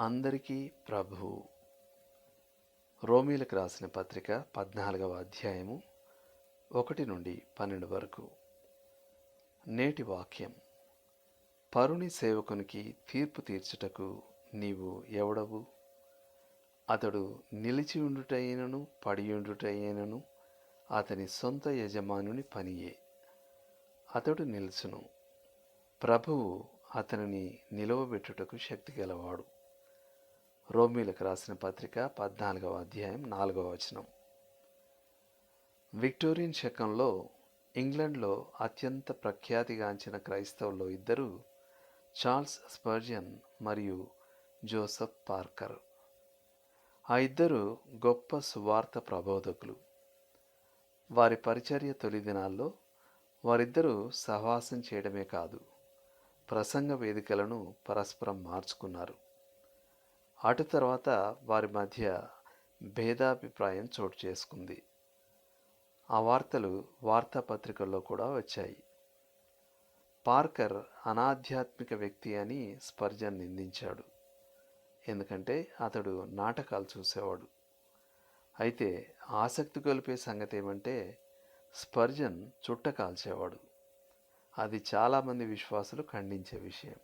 అందరికీ ప్రభు. రోమీలకు రాసిన పత్రిక పద్నాలుగవ అధ్యాయము ఒకటి నుండి పన్నెండు వరకు. నేటి వాక్యం. పరుని సేవకునికి తీర్పు తీర్చుటకు నీవు ఎవడవు? అతడు నిలిచి ఉండుటైనను పడియుండుటైనను అతని సొంత యజమానుని పనియే. అతడు నిలుచును. ప్రభువు అతనిని నిలవబెట్టుటకు శక్తి గలవాడు. రోమీలకు రాసిన పత్రిక పద్నాలుగవ అధ్యాయం నాలుగవ వచనం. విక్టోరియన్ శకంలో ఇంగ్లండ్లో అత్యంత ప్రఖ్యాతిగాంచిన క్రైస్తవుల్లో ఇద్దరు చార్ల్స్ స్పర్జన్ మరియు జోసఫ్ పార్కర్. ఆ ఇద్దరు గొప్ప సువార్త ప్రబోధకులు. వారి పరిచర్య తొలి దినాల్లో వారిద్దరూ సహవాసం చేయడమే కాదు ప్రసంగ వేదికలను పరస్పరం మార్చుకున్నారు. అటు తర్వాత వారి మధ్య భేదాభిప్రాయం చోటు చేసుకుంది. ఆ వార్తలు వార్తాపత్రికల్లో కూడా వచ్చాయి. పార్కర్ అనాధ్యాత్మిక వ్యక్తి అని స్పర్జన్ నిందించాడు. ఎందుకంటే అతడు నాటకాలు చూసేవాడు. అయితే ఆసక్తి గొలిపే సంగతి ఏమంటే స్పర్జన్ చుట్ట కాల్చేవాడు. అది చాలామంది విశ్వాసులు ఖండించే విషయం.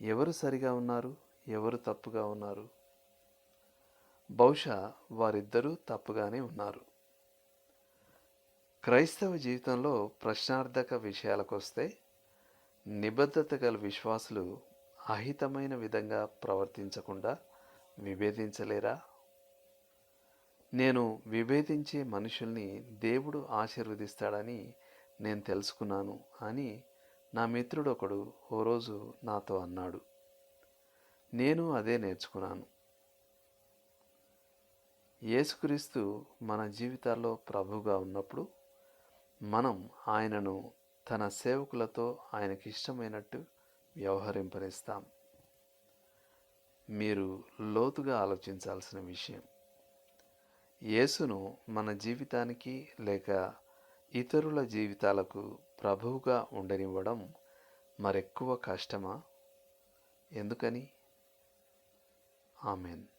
ఎవరు సరిగా ఉన్నారు? ఎవరు తప్పుగా ఉన్నారు? బహుశా వారిద్దరూ తప్పుగానే ఉన్నారు. క్రైస్తవ జీవితంలో ప్రశ్నార్థక విషయాలకు వస్తే నిబద్ధత గల విశ్వాసులు అహితమైన విధంగా ప్రవర్తించకుండా విభేదించలేరా? నేను విభేదించే మనుషుల్ని దేవుడు ఆశీర్వదిస్తాడని నేను తెలుసుకున్నాను అని నా మిత్రుడు ఒకడు ఓ రోజు నాతో అన్నాడు. నేను అదే నేర్చుకున్నాను. యేసుక్రీస్తు మన జీవితాల్లో ప్రభువుగా ఉన్నప్పుడు మనం ఆయనను తన సేవకులతో ఆయనకి ఇష్టమైనట్టు వ్యవహరింపనిస్తాం మీరు లోతుగా ఆలోచించాల్సిన విషయం యేసును మన జీవితానికి లేక ఇతరుల జీవితాలకు ప్రభువుగా ఉండనివ్వడం మరెక్కువ కష్టమా? ఎందుకని? Amen.